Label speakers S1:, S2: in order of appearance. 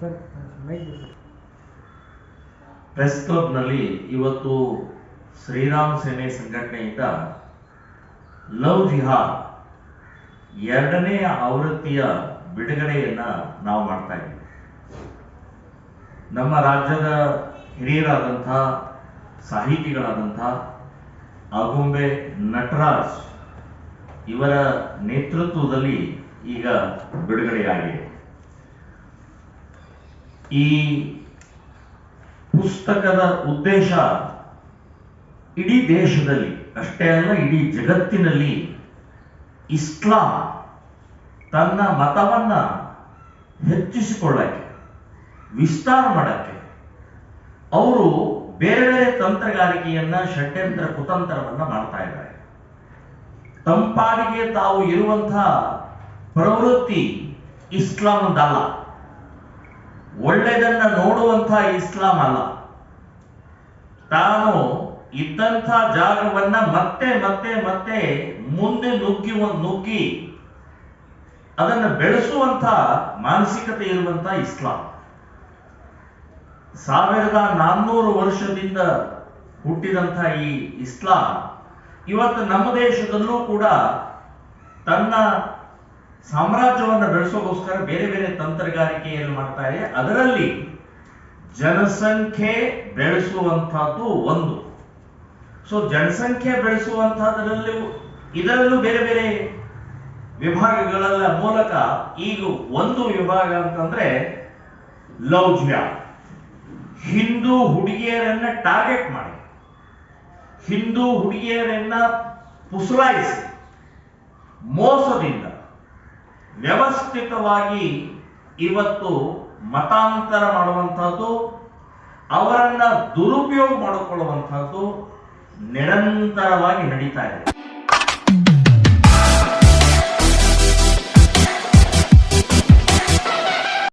S1: Sir ನಗರದಲ್ಲಿ.
S2: Press ಕ್ಲಬ್ನಲ್ಲಿ ಇವತ್ತು ಶ್ರೀರಾಮ್ ಸೇನೆ ಸಂಘಟನೆಯಿಂದ ಲವ್ ಜಿಹಾದ್ ಎರಡನೇ ಆವೃತ್ತಿಯ ಬಿಡುಗಡೆಯನ್ನ ನಾವು ಮಾಡ್ತಾ ಇದ್ದೀವಿ ನಮ್ಮ ರಾಜ್ಯದ ಹಿರಿಯರಾದಂಥ ಸಾಹಿತಿಗಳಾದಂಥ ಆಗುಂಬೆ ನಟರಾಜ್ ಇವರ ನೇತೃತ್ವದಲ್ಲಿ ಈಗ ಬಿಡುಗಡೆಯಾಗಿದೆ. ಈ ಪುಸ್ತಕದ ಉದ್ದೇಶ ಇಡೀ ದೇಶದಲ್ಲಿ, ಅಷ್ಟೇ ಅಲ್ಲ, ಇಡೀ ಜಗತ್ತಿನಲ್ಲಿ ಇಸ್ಲಾಂ ತನ್ನ ಮತವನ್ನ ಹೆಚ್ಚಿಸಿಕೊಳ್ಳಕ್ಕೆ, ವಿಸ್ತಾರ ಮಾಡಕ್ಕೆ, ಅವರು ಬೇರೆ ಬೇರೆ ತಂತ್ರಗಾರಿಕೆಯನ್ನ, ಷಡ್ಯಂತ್ರ, ಕುತಂತ್ರವನ್ನ ಮಾಡ್ತಾ ಇದ್ದಾರೆ. ತಂಪಾಡಿಗೆ ತಾವು ಇರುವಂತಹ ಪ್ರವೃತ್ತಿ ಇಸ್ಲಾಂದಲ್ಲ ಒಳ್ಳೆಯದನ್ನ ನೋಡುವಂತಹ ಇಸ್ಲಾಂ ಅಲ್ಲ. ತಾನು ಇದ್ದಂಥ ಜಾಗವನ್ನ ಮತ್ತೆ ಮತ್ತೆ ಮತ್ತೆ ಮುಂದೆ ನುಗ್ಗಿ ನುಗ್ಗಿ ಅದನ್ನ ಬೆಳೆಸುವಂತ ಮಾನಸಿಕತೆ ಇರುವಂತ ಇಸ್ಲಾಂ. ಸಾವಿರದ ನಾನ್ನೂರು ವರ್ಷದಿಂದ ಹುಟ್ಟಿದಂಥ ಈ ಇಸ್ಲಾಂ ಇವತ್ತು ನಮ್ಮ ದೇಶದಲ್ಲೂ ಕೂಡ ತನ್ನ ಸಾಮ್ರಾಜ್ಯವನ್ನು ಬೆಳೆಸೋಕೋಸ್ಕರ ಬೇರೆ ಬೇರೆ ತಂತ್ರಗಾರಿಕೆಯನ್ನು ಮಾಡ್ತಾ ಇದೆ. ಅದರಲ್ಲಿ ಜನಸಂಖ್ಯೆ ಬೆಳೆಸುವಂತಹದ್ದು ಒಂದು. ಸೊ ಜನಸಂಖ್ಯೆ ಬೆಳೆಸುವಂತಹದ್ರಲ್ಲಿ ಇದರಲ್ಲೂ ಬೇರೆ ಬೇರೆ ವಿಭಾಗಗಳ ಮೂಲಕ ಈಗ ಒಂದು ವಿಭಾಗ ಅಂತಂದ್ರೆ ಜಿಹಾದ್ ಹಿಂದೂ ಹುಡುಗಿಯರನ್ನ ಟಾರ್ಗೆಟ್ ಮಾಡಿ. ಹಿಂದೂ ಹುಡುಗಿಯರನ್ನ ಪುಸಲಾಯಿಸಿ. ಮೋಸದಿಂದ. ವ್ಯವಸ್ಥಿತವಾಗಿ ಇವತ್ತು ಮತಾಂತರ ಮಾಡುವಂತಹದ್ದು ಅವರನ್ನ ದುರುಪಯೋಗ ಮಾಡಿಕೊಳ್ಳುವಂತಹದ್ದು ನಿರಂತರವಾಗಿ ನಡೀತಾ ಇದೆ.